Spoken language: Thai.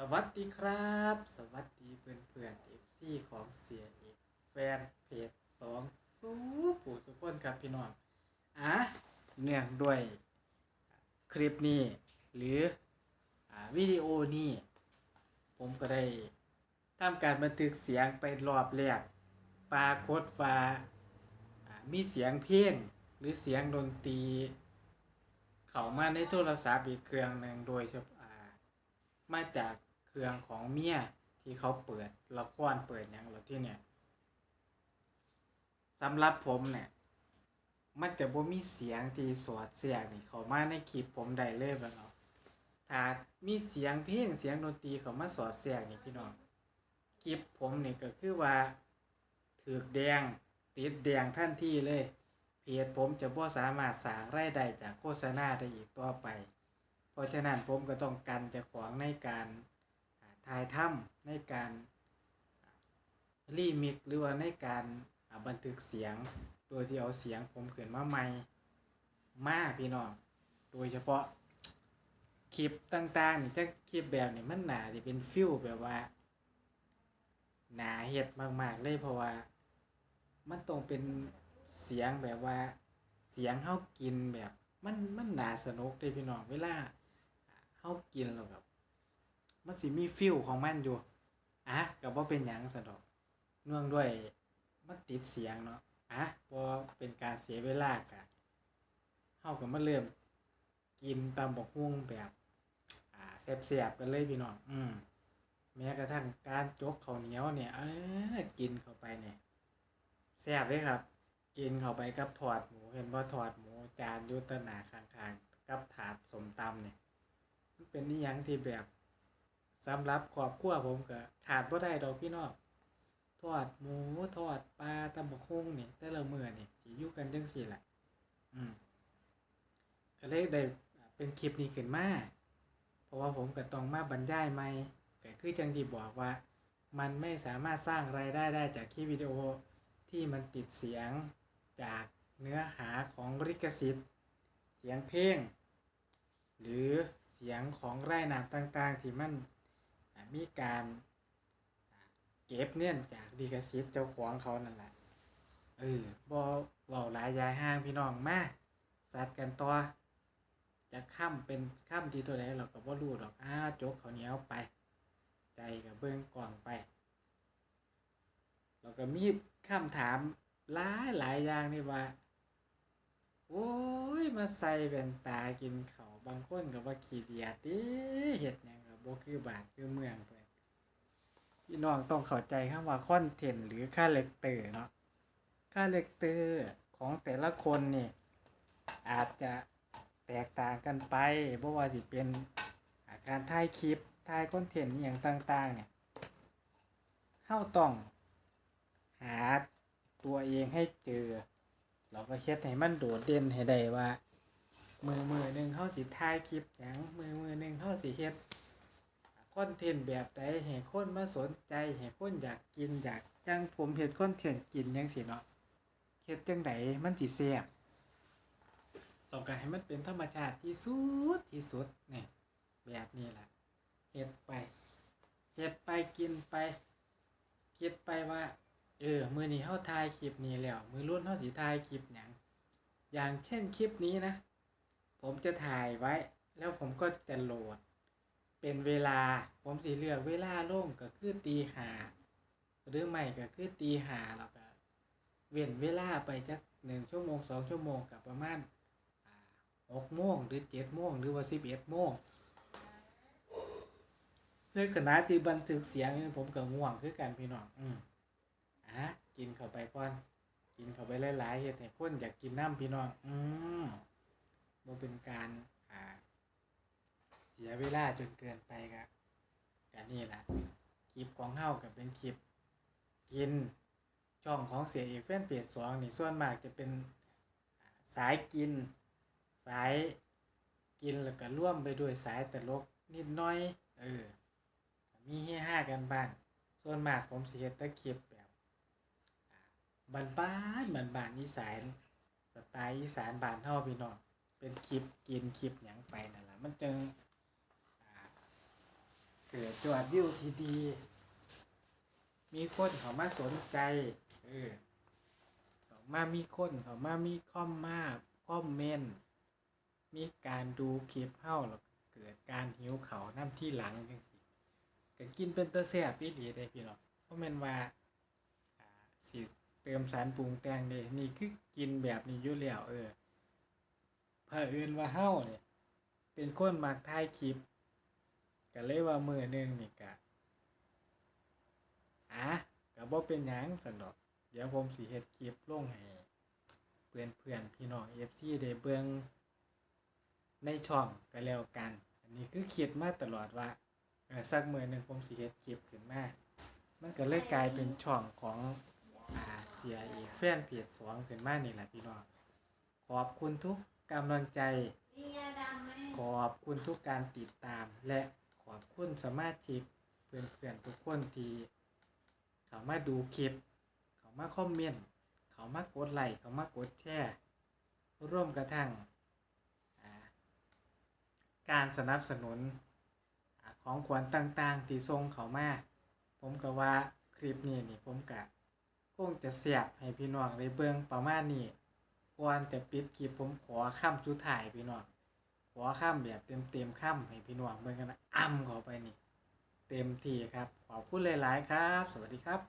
สวัสดีครับ สวัสดีเพื่อนเพื่อนเอฟซีของเสียเอกแฟนเพจสองสู้ผู้สุขคนครับพี่น้องอะเนื่องด้วยคลิปนี้ หรืออวิดีโอนี้ผมก็ได้ทำการบันทึกเสียงไปรอบแรกปรากฏว่าอ่ามีเสียงเพลงหรือเสียงดนตรี เข้ามาในโทรศัพท์อีกเครื่องหนึ่งโดยเฉพาะอ่ามาจาก รื่องของเมียที่เขาเปิดละครเปิดอย่างเราที่เนี่ยสำหรับผมเนี่ย มันจะบ่มีเสียงที่สอดเสียงนี่เขามาในคลิปผมได้เลยบ่เนาะถ้ามีเสียงเพลงเสียงดนตรีเขามาสอดแทรกนี่พี่น้องคลิปผมนี่ก็คือว่าถือกแดงติดแดงทันทีเลยเพจผมจะบ่สามารถสร้างรายได้จากโฆษณาได้อีกต่อไป เพราะฉะนั้นผมก็ต้องกันจะของในการ ถ่ายทำในการรีมิกซ์หรือว่าในการบันทึกเสียง โดยที่เอาเสียงผมขึ้นมาใหม่มาพี่น้อง โดยเฉพาะคลิปต่างๆนี่จะคลิปแบบนี้มันหนาจะเป็นฟิลแบบว่า หนาเฮ็ดมากๆเลยเพราะว่า มันต้องเป็นเสียงแบบว่า เสียงเฮากินแบบ มันมันหนาสนุกเด้พี่น้องเวลาเฮากินแล้วแบบ มันสิมีฟิลของมันอยู่อะก็บ่เป็นหยังซะดอกเนื่องด้วยมันติดเสียงเนาะอะบ่เป็นการเสียเวลากะเฮาก็มาเริ่ม กินตำบักหุ่งแบบ อ่าแซ่บๆกันเลยพี่น้องอืมแม้กระทั่งการจกข้าวเหนียวเนี่ยเออกินเข้าไปเนี่ยแซ่บเลยครับ กินเข้าไปกับถอดหมูเห็นว่าถอดหมูจานอยุตนาข้างๆ กับถาดสมตำเนี่ยมันเป็นนิยังที่แบบ สำหรับครอบครัวผมก็ขาดบ่ได้ดอกพี่น้องทอดหมูทอดปลาตำบักหุ่งนี่แต่ละมื้อนี่สิอยู่กันจังซี่แหละอืมก็เลยได้เป็นคลิปนี้ขึ้นมาเพราะว่าผมก็ต้องมาบรรยายใหม่ก็คือจังที่บอกว่า มันไม่สามารถสร้างรายได้ได้จากคลิปวิดีโอที่มันติดเสียงจากเนื้อหาของลิขสิทธิ์ เสียงเพลงหรือเสียงของไร่นามต่างๆ ที่มัน มีการเก็บเนื่อนจากลิขสิทธิ์เจ้าของเขานั่นแหละเออบ่เว้าหลายยายห้างพี่น้องมาสัตว์กันต่อจะข้ามเป็นข้ามที่ตัวใดเราก็บ่รู้ดอกอ้าจกเขาเหนียวไป ใจกับเบิ่งก่องไปแล้วก็มีคำถามหลายหลายอย่างนี่ว่า โอ้ย มาใส่แว่นตากินเขาบางคนก็ว่าขี้เดียดิเฮ็ดหยัง บ่คือบาทคือเมืองเพิ่นพี่น้องต้องเข้าใจคำว่าคอนเทนต์หรือค่าแรคเตอร์เนาะค่าแรคเตอร์ของแต่ละคนนี่อาจจะแตกต่างกันไปบ่ว่าสิเป็นาการถ่ายคลิปถ่ายคอนเทนต์อหย่างต่าง ๆ เนี่ยเฮาต้องหาตัวเองให้เจอ เราก็เฮ็ดให้มันโดดเด่นให้ได้ว่า มือมือหนึ่งเขาสิถ่ายคลิปหยังมือมือหนึ่งเขาสิเฮ็ด คอนเทนต์แบบใดให้คนมาสนใจให้คนอยากกินอยากจังผมเฮ็ดคอนเทนต์กินจังซี่เนาะเฮ็ดจังไดมันสิแซ่บเราก็ให้มันเป็นธรรมชาติที่สุดที่สุดนี่แบบนี้ล่ะเฮ็ดไปเฮ็ดไปกินไป คิดไปว่า เออมือนี้เขาถ่ายคลิปนี้แล้ว มือรุ่นเขาสิถ่ายคลิปหยังอย่างเช่นคลิปนี้นะ ผมจะถ่ายไว้ แล้วผมก็จะโหลด เป็นเวลาผมสิเลือกเวลาลงก็คือตีหาหรือไม่ก็คือตีหาแล้วก็เว้นเวลาไปจักหนึ่งชั่วโมงสองชั่วโมงกับประมาณหกโมงหรือเจ็ดโมงหรือว่าสิบเอ็ดโมงในขณะที่บันทึกเสียงผมก็ง่วงคือกันพี่น้องอืมอะกินเข้าไปก่อน กินเข้าไปหลายๆเฮ็ดให้คนอยากกินน้ำพี่น้อง อืมบ่เป็นการอ่า สียเวลาจนเกินไปก็กันนี่แหละคลิปของเฮาก็เป็นคลิป กินช่องของเสียเอกแฟนเพจสองนี่ส่วนมากจะเป็นสายกิน สายกินแล้วก็ร่วมไปด้วยสายตลกนิดน้อย เออ มีเฮฮากันบ้าง ส่วนมากผมเฮ็ดแต่คลิปแบบบ้านบ้านบ้านบานอีสานสไตล์อีสานบ้านเฮาพี่น้องเป็นคลิปกินคลิปหยังไปนั่นแหละมันจึง อ่าถึกิดยอดวิวที่ดี มีคนเขามาสนใจเออเขามามีคนเขามามีคอมมาคอมเมนต์มีการดูคลิปเฮ้าแล้วเกิดการหิวเขาน้ำที่หลังจังสิก็กินเป็นตะแซ่บอีหลีได้พี่น้องเพราะม่นว่าสิเติมสารปรุงแต่งเด้นี่คือกินแบบนี้อยู่แล้วเออเผอิญว่าเฮ้าเนี่ยเป็นคนมักถ่ายคลิป ก็เลยว่ามือหนึงนี่กะอะก็บ่เป็นหยังสันดอก เดี๋ยวผมสิเฮ็ดคลิปลงให้เพื่อนเพื่อนๆพี่น้อง FC ได้เบิ่งในช่องก็แล้วกัน อันนี้คือคิดมาตลอดว่าเออสักมือหนึงผมสิเฮ็ดคลิปขึ้นมามันก็เลยกลายเป็นช่องของอ่าเสียอีกแฟนเพจสองขึ้นมานี่แหละพี่น้องขอบคุณทุกกำลังใจมียาดำไหมขอบคุณทุกการติดตามและข อบคุณสมาชิกเพื่อนๆทุกคนที่เขามาดูคลิป เขามาคอมเมนต์เขามากดไลค์เขามากดแชร์ร่วมกระทั่งการสนับสนุนอของขวัญต่างๆ ที่ส่งเขามาผมก็ว่าคลิปนี้นี่ผมกะคงจะเสียบให้พี่น้องได้เบิ่งประมาณนี้ก่อนจะปิดคลิปผมขอคำสุดท้ายพี่น้อง อข้ามแบบเต็มเต็มๆข้ามให้พี่น้องเบิ่งกันนะอ้ำเข้าไปนี่ เต็มที่ครับ ขอบคุณหลาย ๆ ครับ สวัสดีครับ